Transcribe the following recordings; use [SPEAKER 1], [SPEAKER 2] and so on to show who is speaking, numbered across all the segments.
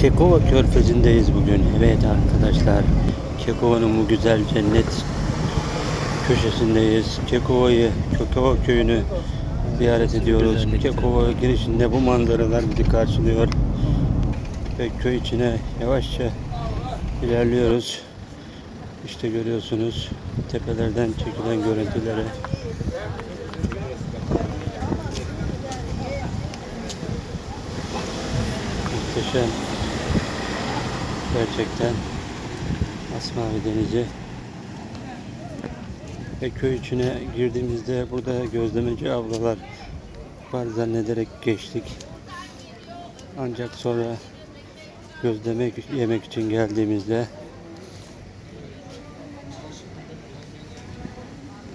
[SPEAKER 1] Kekova Körfezi'ndeyiz bugün. Evet arkadaşlar. Kekova'nın bu güzel cennet köşesindeyiz. Kekova'yı, Kekova köyünü ziyaret ediyoruz. Kekova girişinde bu manzaralar bizi karşılıyor. Ve köy içine yavaşça ilerliyoruz. İşte görüyorsunuz tepelerden çekilen görüntüleri. Muhteşem. Gerçekten Asmavi Denizi. Ve köy içine girdiğimizde burada gözlemeci ablalar var zannederek geçtik. Ancak sonra gözleme yemek için geldiğimizde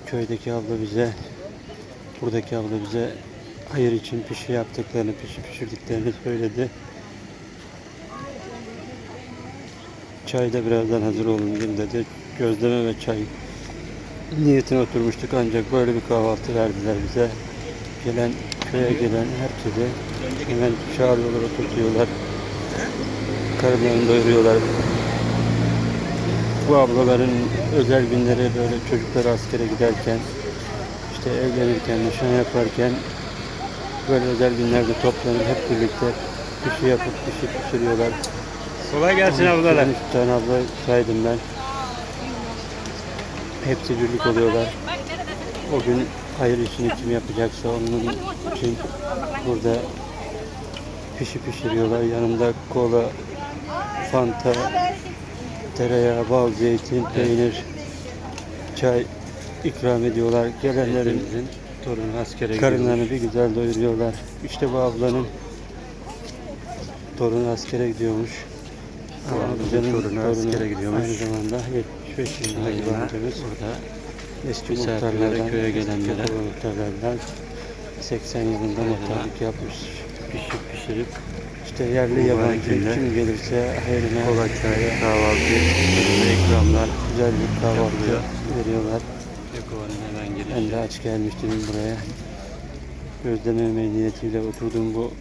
[SPEAKER 1] köydeki abla bize buradaki abla bize hayır için pişi yaptıklarını, pişi pişirdiklerini söyledi. Çay da birazdan hazır olun dedi. Gözleme ve çay niyetine oturmuştuk ancak böyle bir kahvaltı verdiler bize. Gelen köye gelen herkese hemen çağırıyorlar, oturtuyorlar. Karınlarını doyuruyorlar. Bu ablaların özel günleri böyle çocukları askere giderken işte evlenirken, nişan yaparken böyle özel günlerde toplanıp hep birlikte pişi yapıp pişi pişiriyorlar.
[SPEAKER 2] Kolay gelsin ablalar.
[SPEAKER 1] 13 tane abla saydım ben. Hepsi birlik oluyorlar. O gün hayır işini kim yapacaksa onun için burada pişi pişiriyorlar. Yanında kola, fanta, tereyağı, bal, zeytin, peynir, çay ikram ediyorlar. Gelenlerin
[SPEAKER 2] torunu askere
[SPEAKER 1] karınlarını bir güzel doyuruyorlar. İşte bu ablanın torunu askere gidiyormuş. Amcanın
[SPEAKER 2] torunu gidiyormuş.
[SPEAKER 1] Aynı zamanda 75 yaşındaki bir amcamız.
[SPEAKER 2] Burada
[SPEAKER 1] Eski muhtarlardan,
[SPEAKER 2] köye gelenlere.
[SPEAKER 1] Muhtarlardan 80 yılında muhtarlık yapmış.
[SPEAKER 2] pişip pişirip
[SPEAKER 1] İşte yerli yabancı kim gelirse hayrına
[SPEAKER 2] kola çay, kahvaltı, ikramlar
[SPEAKER 1] güzel bir kahvaltı veriyorlar. Ben de aç gelmiştim buraya. Gözleme niyetiyle oturduğum bu